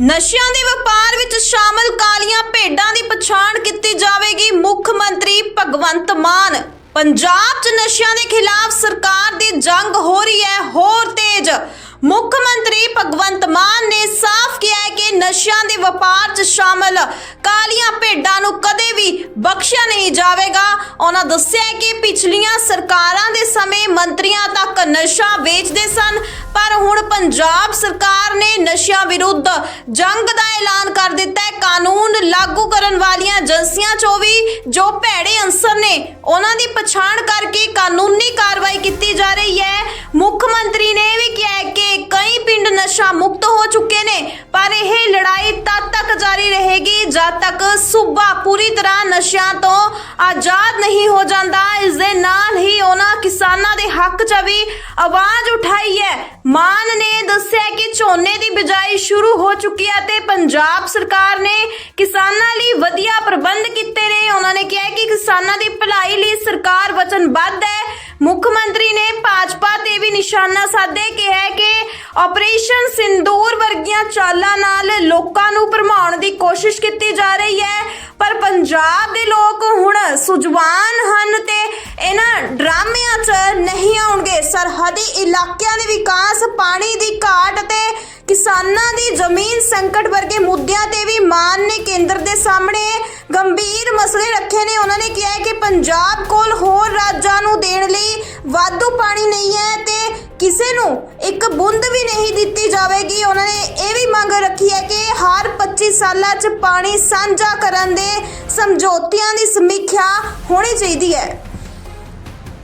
ਨਸ਼ਿਆਂ ਦੇ ਵਪਾਰ ਵਿੱਚ ਸ਼ਾਮਲ ਕਾਲੀਆਂ ਭੇਡਾਂ ਦੀ ਪਛਾਣ ਕੀਤੀ ਜਾਵੇਗੀ ਮੁੱਖ ਮੰਤਰੀ ਭਗਵੰਤ ਮਾਨ। ਪੰਜਾਬ 'ਚ ਨਸ਼ਿਆਂ ਦੇ ਖਿਲਾਫ ਸਰਕਾਰ ਦੀ ਜੰਗ ਹੋ ਰਹੀ ਹੈ, ਹੋਰ ਤੇਜ਼। ਮੁੱਖ ਮੰਤਰੀ ਭਗਵੰਤ ਮਾਨ ਨੇ ਸਾਫ਼ ਕਿਹਾ ਹੈ ਕਿ ਨਸ਼ਿਆਂ ਦੇ ਵਪਾਰ 'ਚ ਸ਼ਾਮਲ ਕਾਲੀਆਂ ਭੇਡਾਂ ਨੂੰ ਕਦੇ ਬਖਸ਼ਿਆ ਨਹੀਂ ਜਾਵੇਗਾ। ਉਹਨਾਂ ਦੱਸਿਆ ਕਿ ਪਿਛਲੀਆਂ ਸਰਕਾਰਾਂ ਦੇ ਸਮੇਂ ਮੰਤਰੀਆਂ ਤੱਕ ਨਸ਼ਾ ਵੇਚਦੇ ਸਨ, ਪਰ ਹੁਣ ਪੰਜਾਬ ਸਰਕਾਰ ਨੇ ਨਸ਼ਿਆਂ ਵਿਰੁੱਧ ਜੰਗ ਦਾ ਐਲਾਨ ਕਰ ਦਿੱਤਾ ਹੈ। ਕਾਨੂੰਨ ਲਾਗੂ ਕਰਨ ਵਾਲੀਆਂ ਏਜੰਸੀਆਂ 'ਚੋਂ ਵੀ ਜੋ ਭੈੜੇ ਅੰਸਰ ਨੇ, ਉਹਨਾਂ ਦੀ ਪਛਾਣ ਕਰਕੇ ਕਾਨੂੰਨੀ ਕਾਰਵਾਈ ਕੀਤੀ ਜਾ ਰਹੀ ਹੈ। ਮੁੱਖ ਮੰਤਰੀ ਨੇ ਇਹ ਵੀ ਕਿਹਾ ਕਿ ਕਈ ਪਿੰਡ ਨਸ਼ਾ ਮੁਕਤ ਹੋ ਚੁੱਕੇ ਨੇ, ਪਰ ਇਹ ਲੜਾਈ ਤਦ ਤੱਕ ਜਦ ਤੱਕ ਸੂਬਾ ਪੂਰੀ ਤਰ੍ਹਾਂ ਨਸ਼ਿਆਂ ਤੋਂ ਆਜ਼ਾਦ ਨਹੀਂ ਹੋ ਜਾਂਦਾ, ਇਸ ਦੇ ਨਾਲ ਹੀ ਉਹਨਾਂ ਕਿਸਾਨਾਂ ਦੇ ਹੱਕ 'ਚ ਵੀ ਆਵਾਜ਼ ਉਠਾਈ ਹੈ। ਮਾਨ ਨੇ ਦੱਸਿਆ ਕਿ ਝੋਨੇ ਦੀ ਬਿਜਾਈ ਸ਼ੁਰੂ ਹੋ ਚੁੱਕੀ ਹੈ ਤੇ ਪੰਜਾਬ ਸਰਕਾਰ ਨੇ ਕਿਸਾਨਾਂ ਲਈ ਵਧੀਆ ਪ੍ਰਬੰਧ ਕੀਤੇ ਨੇ। ਉਹਨਾਂ ਨੇ ਕਿਹਾ ਕਿ ਕਿਸਾਨਾਂ ਦੀ ਭਲਾਈ ਲਈ ਸਰਕਾਰ ਵਚਨਬੱਧ ਹੈ। ਮੁੱਖ ਮੰਤਰੀ ਨੇ ਵੀ ਨਿਸ਼ਾਨਾ ਸਾਧੇ ਕਿਹਾ ਕਿ ਆਪਰੇਸ਼ਨ ਸਿੰਦੂਰ ਵਰਗੀਆਂ ਚਾਲਾਂ ਨਾਲ ਲੋਕਾਂ ਨੂੰ ਭਰਮਾਉਣ ਦੀ ਕੋਸ਼ਿਸ਼ ਕੀਤੀ ਜਾ ਰਹੀ ਹੈ। ਪਰ ਪੰਜਾਬ ਦੇ ਲੋਕ ਹੁਣ ਸੁਜਵਾਨ ਹਨ ਤੇ ਇਹਨਾਂ ਡਰਾਮਿਆਂ 'ਚ ਨਹੀਂ ਆਉਣਗੇ। ਸਰਹੱਦੀ ਇਲਾਕਿਆਂ ਦੇ ਵਿਕਾਸ, ਪਾਣੀ ਦੀ ਘਾਟ ਤੇ ਕਿਸਾਨਾਂ ਦੀ ਜ਼ਮੀਨ ਸੰਕਟ ਵਰਗੇ ਮੁੱਦਿਆਂ ਤੇ ਵੀ ਮਾਨ ਨੇ ਕੇਂਦਰ ਦੇ ਸਾਹਮਣੇ ਗੰਭੀਰ ਮਸਲੇ ਰੱਖੇ ਨੇ। ਉਹਨਾਂ ਨੇ ਕਿਹਾ ਹੈ ਕਿ ਪੰਜਾਬ ਕੋਲ ਹੋਰ ਰਾਜਾਂ ਨੂੰ ਦੇਣ ਲਈ ਵਾਧੂ ਪਾਣੀ ਨਹੀਂ ਹੈ ਕਿਸੇ ਨੂੰ ਇੱਕ ਬੂੰਦ ਵੀ ਨਹੀਂ ਦਿੱਤੀ ਜਾਵੇਗੀ। ਉਹਨਾਂ ਨੇ ਇਹ ਵੀ ਮੰਗ ਰੱਖੀ ਹੈ ਕਿ ਹਰ 25 ਸਾਲਾਂ 'ਚ ਪਾਣੀ ਸਾਂਝਾ ਕਰਨ ਦੇ ਸਮਝੌਤਿਆਂ ਦੀ ਸਮੀਖਿਆ ਹੋਣੀ ਚਾਹੀਦੀ ਹੈ।